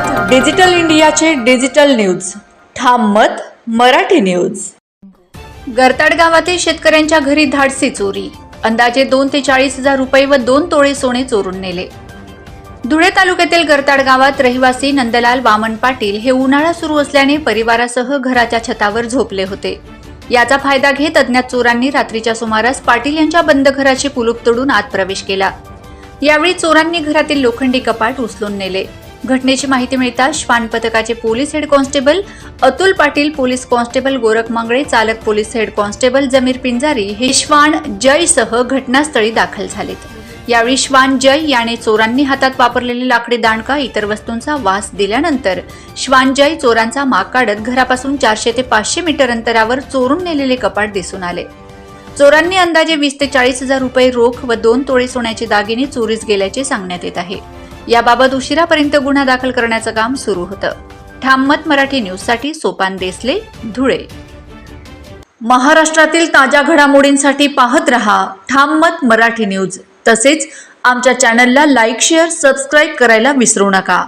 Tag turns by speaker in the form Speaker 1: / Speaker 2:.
Speaker 1: मत डिजिटल इंडियाचे digital news. ठाम मत मराठी न्यूज.
Speaker 2: गरताड गावातील शेतकऱ्यांच्या घरी धाडसी चोरी. अंदाजे दोन ते चाळीस हजार रुपये व दोन तोळे सोने चोरून नेले. धुळे तालुक्यातील गरताड गावात रहिवासी नंदलाल वामन पाटील हे उन्हाळा सुरू असल्याने परिवारासह घराच्या छतावर झोपले होते. याचा फायदा घेत अज्ञात चोरांनी रात्रीच्या सुमारास पाटील यांच्या बंद घराची कुलूप तोडून आत प्रवेश केला. यावेळी चोरांनी घरातील लोखंडी कपाट उचलून नेले. घटनेची माहिती मिळताच श्वान पथकाचे police head constable Atul Patil police constable Gorakh Mangale चालक police head constable Jamir Pinjari हे श्वान जयसह घटनास्थळी दाखल झालेत. यावेळी श्वान जय याने चोरांनी हातात वापरलेले लाकडी दांडका इतर वस्तूंचा वास दिल्यानंतर श्वान जय चोरांचा माग काढत घरापासून चारशे ते पाचशे मीटर अंतरावर चोरून नेलेले कपाट दिसून आले. चोरांनी अंदाजे वीस ते चाळीस हजार रुपये रोख व दोन तोळे सोन्याचे दागिने चोरीस गेल्याचे सांगण्यात येत आहे. याबाबत उशिरापर्यंत गुन्हा दाखल करण्याचं काम सुरू होतं. ठाम मत मराठी न्यूजसाठी सोपान देसले धुळे.
Speaker 1: महाराष्ट्रातील ताज्या घडामोडींसाठी पाहत रहा ठाम मत मराठी न्यूज. तसेच आमच्या चॅनलला लाईक शेअर सबस्क्राईब करायला विसरू नका.